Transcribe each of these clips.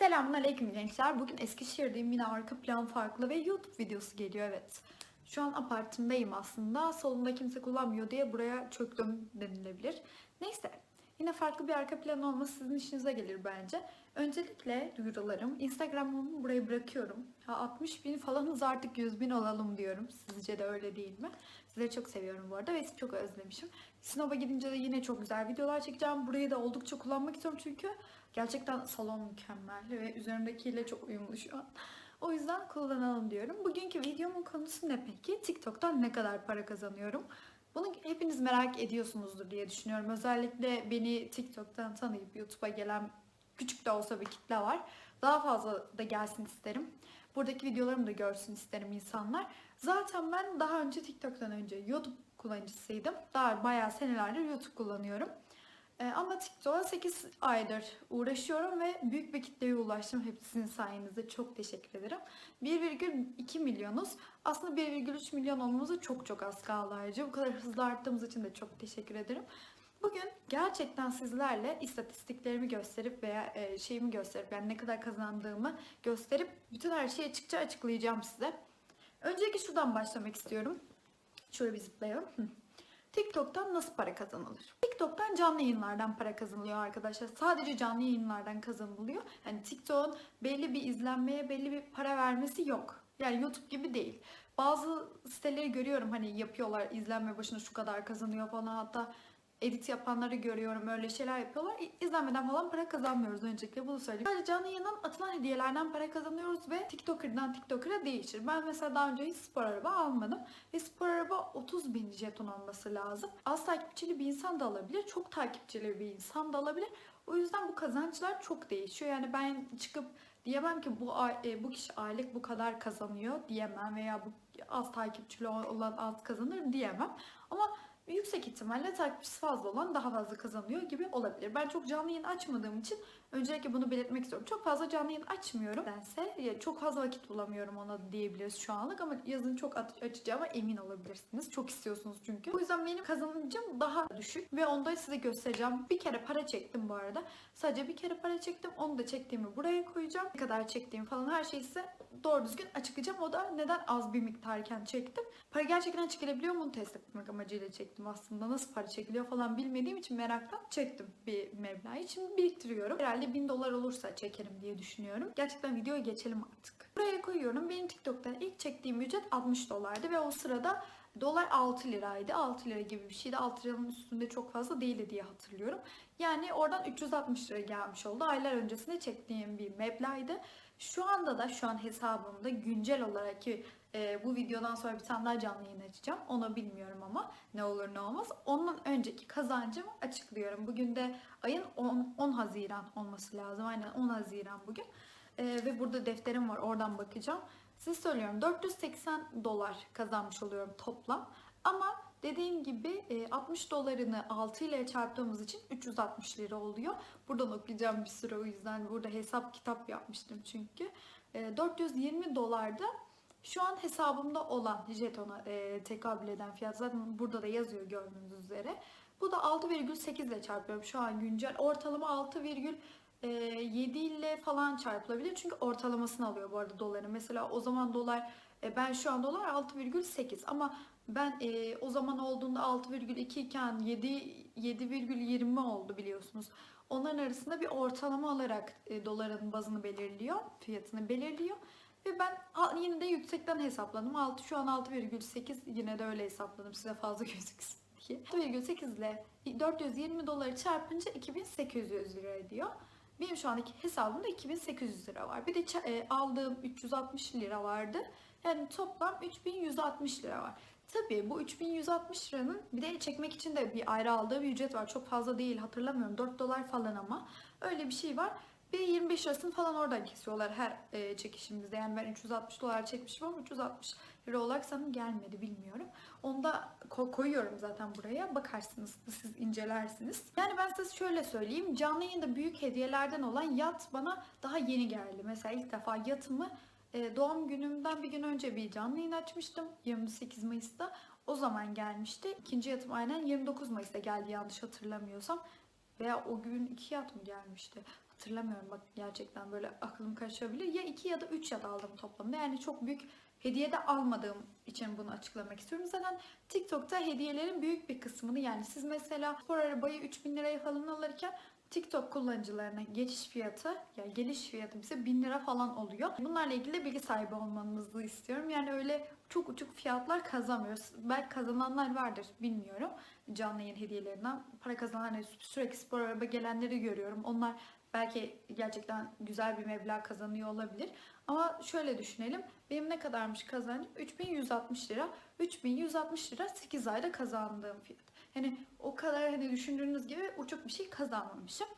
Selamun Aleyküm gençler. Bugün Eskişehir'deyim. Yine arka plan farklı ve YouTube videosu geliyor evet. Şu an apartımdayım aslında. Salonda kimse kullanmıyor diye buraya çöktüm denilebilir. Neyse. Yine farklı bir arka plan olması sizin işinize gelir bence. Öncelikle duyurularım. Instagram'ımı buraya bırakıyorum. Ha, 60 bin falanız artık 100 bin olalım diyorum. Sizce de öyle değil mi? Sizleri çok seviyorum bu arada ve sizi çok özlemişim. Sinop'a gidince de yine çok güzel videolar çekeceğim. Burayı da oldukça kullanmak istiyorum çünkü gerçekten salon mükemmel ve üzerimdekiyle çok uyumlu şu an. O yüzden kullanalım diyorum. Bugünkü videomun konusu ne peki? TikTok'tan ne kadar para kazanıyorum? Bunu hepiniz merak ediyorsunuzdur diye düşünüyorum. Özellikle beni TikTok'tan tanıyıp YouTube'a gelen küçük de olsa bir kitle var. Daha fazla da gelsin isterim. Buradaki videolarımı da görsün isterim insanlar. Zaten ben daha önce TikTok'tan önce YouTube kullanıcısıydım. Daha bayağı senelerdir YouTube kullanıyorum. Ee, ama TikTok'a 8 aydır uğraşıyorum ve büyük bir kitleye ulaştım. Hepsi sizin sayenizde çok teşekkür ederim. 1,2 milyonuz. Aslında 1,3 milyon olmamıza çok çok az kaldı ayrıca. Bu kadar hızlı arttığımız için de çok teşekkür ederim. Bugün gerçekten sizlerle istatistiklerimi gösterip veya e, şeyimi gösterip yani ne kadar kazandığımı gösterip bütün her şeyi açıkça açıklayacağım size. Öncelikle şuradan başlamak istiyorum. Şöyle bir zıplayalım. TikTok'tan nasıl para kazanılır? TikTok'tan canlı yayınlardan para kazanılıyor arkadaşlar. Sadece canlı yayınlardan kazanılıyor. Yani TikTok'un belli bir izlenmeye belli bir para vermesi yok. Yani YouTube gibi değil. Bazı siteleri görüyorum hani yapıyorlar izlenme başına şu kadar kazanıyor falan hatta edit yapanları görüyorum öyle şeyler yapıyorlar. İzlenmeden falan para kazanmıyoruz öncelikle bunu söyleyeyim. Sadece canlı yayından atılan hediyelerden para kazanıyoruz ve TikToker'dan TikToker'a değişir. Ben mesela daha önce hiç spor araba almadım ve spor araba 30 bin jeton olması lazım. Az takipçili bir insan da alabilir, çok takipçili bir insan da alabilir. O yüzden bu kazançlar çok değişiyor. Yani ben çıkıp diyemem ki bu e, bu kişi aylık bu kadar kazanıyor diyemem veya bu az takipçili olan az kazanır diyemem. Ama yüksek ihtimalle takipçisi fazla olan daha fazla kazanıyor gibi olabilir. Ben çok canlı yayın açmadığım için öncelikle bunu belirtmek istiyorum. Çok fazla canlı yayın açmıyorum. Nedense ya çok fazla vakit bulamıyorum ona diyebiliriz şu anlık ama yazın çok aç- açacağıma emin olabilirsiniz. Çok istiyorsunuz çünkü. O yüzden benim kazancım daha düşük ve onu da size göstereceğim. Bir kere para çektim bu arada. Sadece bir kere para çektim. Onu da çektiğimi buraya koyacağım. Ne kadar çektiğim falan her şeyi size doğru düzgün açıklayacağım. O da neden az bir miktarken çektim. Para gerçekten çekilebiliyor mu onu test etmek amacıyla çektim aslında. Nasıl para çekiliyor falan bilmediğim için meraktan çektim bir meblağı. Şimdi biriktiriyorum. Herhalde 1000 dolar olursa çekerim diye düşünüyorum. Gerçekten videoya geçelim artık. Buraya koyuyorum. Benim TikTok'tan ilk çektiğim ücret 60 dolardı ve o sırada dolar 6 liraydı. 6 lira gibi bir şeydi. 6 liranın üstünde çok fazla değildi diye hatırlıyorum. Yani oradan 360 lira gelmiş oldu. Aylar öncesinde çektiğim bir meblağdı. Şu anda da şu an hesabımda güncel olarak ki e, bu videodan sonra bir tane daha canlı yayın açacağım. Onu bilmiyorum ama ne olur ne olmaz. Ondan önceki kazancımı açıklıyorum. Bugün de ayın 10, 10 Haziran olması lazım. Aynen 10 Haziran bugün. E, ve burada defterim var. Oradan bakacağım. Size söylüyorum 480 dolar kazanmış oluyorum toplam. Ama dediğim gibi e, 60 dolarını 6 ile çarptığımız için 360 lira oluyor. Buradan okuyacağım bir süre o yüzden burada hesap kitap yapmıştım çünkü. E, 420 dolarda şu an hesabımda olan jetona e, tekabül eden fiyat zaten burada da yazıyor gördüğünüz üzere. Bu da 6,8 ile çarpıyorum şu an güncel. Ortalama 6,7 ile falan çarpılabilir. Çünkü ortalamasını alıyor bu arada doların. Mesela o zaman dolar e, ben şu an dolar 6,8 ama ben e, o zaman olduğunda 6,2 iken 7 7,20 oldu biliyorsunuz. Onların arasında bir ortalama alarak e, doların bazını belirliyor, fiyatını belirliyor. Ve ben yine de yüksekten hesapladım. 6 şu an 6,8 yine de öyle hesapladım size fazla gözüksün diye. 6,8 ile 420 doları çarpınca 2800 lira ediyor. Benim şu andaki hesabımda 2800 lira var. Bir de e, aldığım 360 lira vardı. Yani toplam 3160 lira var. Tabii bu 3160 liranın bir de çekmek için de bir ayrı aldığı bir ücret var. Çok fazla değil hatırlamıyorum. 4 dolar falan ama öyle bir şey var. Bir 25 lirasını falan oradan kesiyorlar her e, çekişimizde. Yani ben 360 dolar çekmişim ama 360 lira olarak sanırım gelmedi bilmiyorum. Onu da ko- koyuyorum zaten buraya. Bakarsınız siz incelersiniz. Yani ben size şöyle söyleyeyim. Canlı yayında büyük hediyelerden olan yat bana daha yeni geldi. Mesela ilk defa yatımı e, doğum günümden bir gün önce bir canlı yayın açmıştım. 28 Mayıs'ta. O zaman gelmişti. İkinci yatım aynen 29 Mayıs'ta geldi yanlış hatırlamıyorsam. Veya o gün iki yat mı gelmişti? Hatırlamıyorum bak gerçekten böyle aklım karışabilir. Ya 2 ya da 3 ya da aldım toplamda. Yani çok büyük hediye de almadığım için bunu açıklamak istiyorum. Zaten TikTok'ta hediyelerin büyük bir kısmını yani siz mesela spor arabayı 3000 liraya falan alırken TikTok kullanıcılarına geçiş fiyatı yani geliş fiyatı bize 1000 lira falan oluyor. Bunlarla ilgili de bilgi sahibi olmanızı istiyorum. Yani öyle çok uçuk fiyatlar kazanmıyoruz. Belki kazananlar vardır bilmiyorum. Canlı yayın hediyelerinden para kazanan hani sürekli spor araba gelenleri görüyorum. Onlar belki gerçekten güzel bir meblağ kazanıyor olabilir. Ama şöyle düşünelim. Benim ne kadarmış kazancım? 3160 lira. 3160 lira 8 ayda kazandığım fiyat. Hani o kadar hani düşündüğünüz gibi uçuk bir şey kazanmamışım.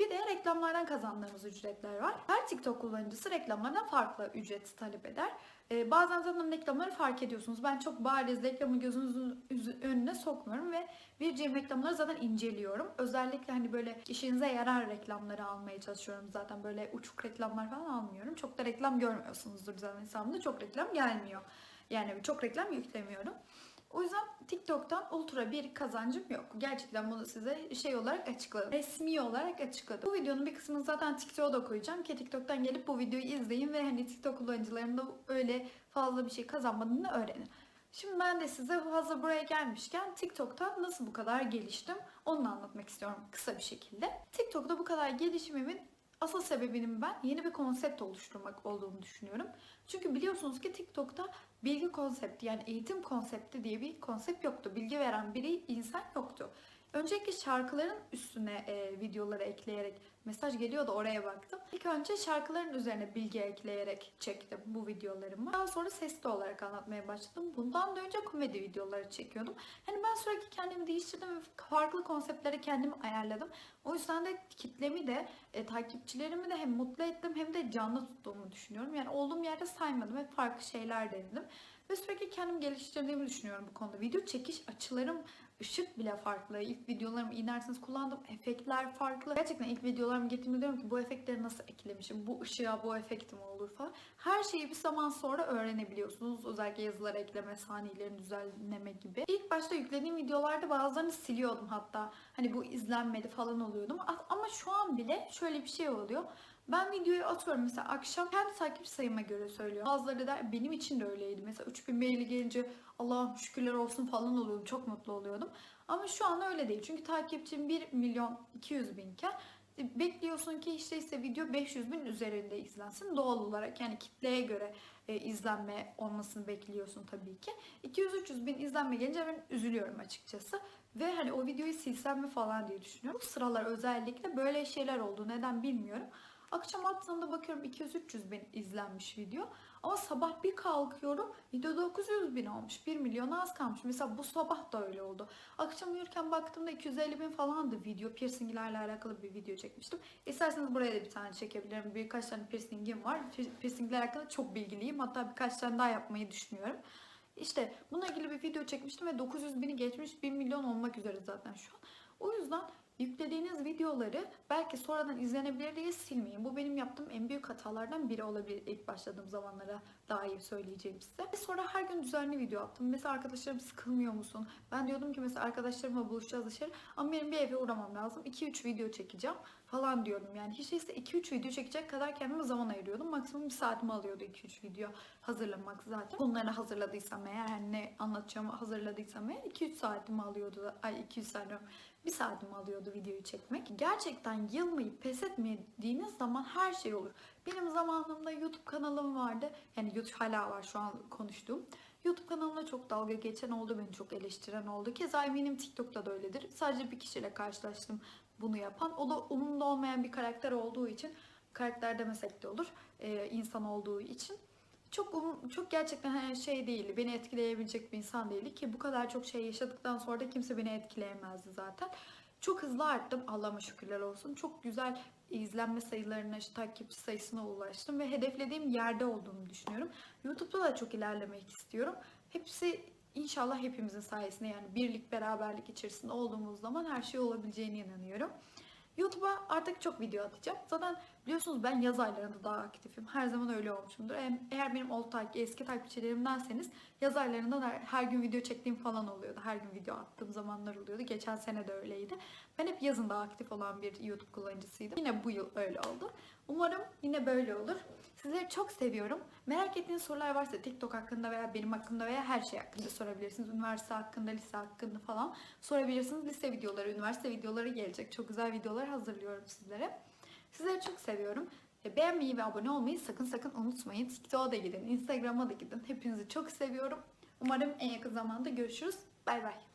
Bir de reklamlardan kazandığımız ücretler var. Her TikTok kullanıcısı reklamlardan farklı ücret talep eder. Ee, bazen zaten reklamları fark ediyorsunuz. Ben çok bariz reklamı gözünüzün üzü- önüne sokmuyorum ve vereceğim reklamları zaten inceliyorum. Özellikle hani böyle işinize yarar reklamları almaya çalışıyorum. Zaten böyle uçuk reklamlar falan almıyorum. Çok da reklam görmüyorsunuzdur zaten hesabımda. Çok reklam gelmiyor. Yani çok reklam yüklemiyorum. O yüzden TikTok'tan ultra bir kazancım yok. Gerçekten bunu size şey olarak açıkladım. Resmi olarak açıkladım. Bu videonun bir kısmını zaten TikTok'a da koyacağım ki TikTok'tan gelip bu videoyu izleyin ve hani TikTok kullanıcılarının da öyle fazla bir şey kazanmadığını öğrenin. Şimdi ben de size hazır buraya gelmişken TikTok'ta nasıl bu kadar geliştim onu anlatmak istiyorum kısa bir şekilde. TikTok'ta bu kadar gelişimimin asıl sebebinin ben yeni bir konsept oluşturmak olduğunu düşünüyorum. Çünkü biliyorsunuz ki TikTok'ta bilgi konsepti yani eğitim konsepti diye bir konsept yoktu. Bilgi veren biri insan yoktu. Öncelikle şarkıların üstüne e, videoları ekleyerek mesaj geliyordu oraya baktım. İlk önce şarkıların üzerine bilgi ekleyerek çektim bu videolarımı. Daha sonra sesli olarak anlatmaya başladım. Bundan da önce komedi videoları çekiyordum. Hani ben sürekli kendimi değiştirdim ve farklı konseptlere kendimi ayarladım. O yüzden de kitlemi de e, takipçilerimi de hem mutlu ettim hem de canlı tuttuğumu düşünüyorum. Yani olduğum yerde saymadım ve farklı şeyler denedim. Ve sürekli kendimi geliştirdiğimi düşünüyorum bu konuda. Video çekiş açılarım, ışık bile farklı. İlk videolarımı inerseniz kullandığım efektler farklı. Gerçekten ilk videolarımı getirdiğimde diyorum ki bu efektleri nasıl eklemişim, bu ışığa bu efekt mi olur falan. Her şeyi bir zaman sonra öğrenebiliyorsunuz. Özellikle yazılar ekleme, saniyelerini düzenleme gibi. İlk başta yüklediğim videolarda bazılarını siliyordum hatta. Hani bu izlenmedi falan oluyordum. Ama şu an bile şöyle bir şey oluyor. Ben videoyu atıyorum mesela akşam kendi takipçi sayıma göre söylüyorum. Bazıları da benim için de öyleydi. Mesela 3000 maili gelince Allah'ım şükürler olsun falan oluyordum. Çok mutlu oluyordum. Ama şu an öyle değil. Çünkü takipçim 1 milyon 200 binken e, bekliyorsun ki işte ise video 500 bin üzerinde izlensin doğal olarak yani kitleye göre e, izlenme olmasını bekliyorsun tabii ki 200-300 bin izlenme gelince ben üzülüyorum açıkçası ve hani o videoyu silsem mi falan diye düşünüyorum bu sıralar özellikle böyle şeyler oldu neden bilmiyorum Akşam attığımda bakıyorum 200-300 bin izlenmiş video. Ama sabah bir kalkıyorum video 900 bin olmuş. 1 milyon az kalmış. Mesela bu sabah da öyle oldu. Akşam uyurken baktığımda 250 bin falandı video. Piercinglerle alakalı bir video çekmiştim. İsterseniz buraya da bir tane çekebilirim. Birkaç tane piercingim var. Piercingler hakkında çok bilgiliyim. Hatta birkaç tane daha yapmayı düşünüyorum. İşte bununla ilgili bir video çekmiştim ve 900 bini geçmiş 1 milyon olmak üzere zaten şu an. O yüzden Yüklediğiniz videoları belki sonradan izlenebilir diye silmeyin. Bu benim yaptığım en büyük hatalardan biri olabilir ilk başladığım zamanlara dair söyleyeceğim size. Ve sonra her gün düzenli video attım. Mesela arkadaşlarım sıkılmıyor musun? Ben diyordum ki mesela arkadaşlarımla buluşacağız dışarı ama benim bir eve uğramam lazım. 2-3 video çekeceğim falan diyordum. Yani hiç değilse 2-3 video çekecek kadar kendime zaman ayırıyordum. Maksimum bir saatimi alıyordu 2-3 video hazırlamak zaten. Bunları hazırladıysam eğer yani ne anlatacağımı hazırladıysam eğer 2-3 saatimi alıyordu. Ay 200 saat bir saatimi alıyordu videoyu çekmek. Gerçekten yılmayıp pes etmediğiniz zaman her şey olur. Benim zamanımda YouTube kanalım vardı. Yani YouTube hala var şu an konuştuğum. YouTube kanalımda çok dalga geçen oldu, beni çok eleştiren oldu. Keza eminim TikTok'ta da öyledir. Sadece bir kişiyle karşılaştım bunu yapan. O da umurumda olmayan bir karakter olduğu için, karakter demesek de olur, e, insan olduğu için çok um, çok gerçekten şey değildi. Beni etkileyebilecek bir insan değildi ki bu kadar çok şey yaşadıktan sonra da kimse beni etkileyemezdi zaten. Çok hızlı arttım. Allah'ıma şükürler olsun. Çok güzel izlenme sayılarına, işte, takipçi sayısına ulaştım ve hedeflediğim yerde olduğumu düşünüyorum. YouTube'da da çok ilerlemek istiyorum. Hepsi inşallah hepimizin sayesinde yani birlik beraberlik içerisinde olduğumuz zaman her şey olabileceğine inanıyorum. YouTube'a artık çok video atacağım. Zaten biliyorsunuz ben yaz aylarında daha aktifim. Her zaman öyle olmuşumdur. Eğer- benim old takip, eski takipçilerimdenseniz yaz aylarında her, her gün video çektiğim falan oluyordu. Her gün video attığım zamanlar oluyordu. Geçen sene de öyleydi. Ben hep yazın daha aktif olan bir YouTube kullanıcısıydım. Yine bu yıl öyle oldu. Umarım yine böyle olur. Sizleri çok seviyorum. Merak ettiğiniz sorular varsa TikTok hakkında veya benim hakkında veya her şey hakkında sorabilirsiniz. Üniversite hakkında, lise hakkında falan sorabilirsiniz. Lise videoları, üniversite videoları gelecek. Çok güzel videolar hazırlıyorum sizlere. Sizleri çok seviyorum. E, Beğenmeyi ve abone olmayı sakın sakın unutmayın. TikTok'a da gidin, Instagram'a da gidin. Hepinizi çok seviyorum. Umarım en yakın zamanda görüşürüz. Bay bay.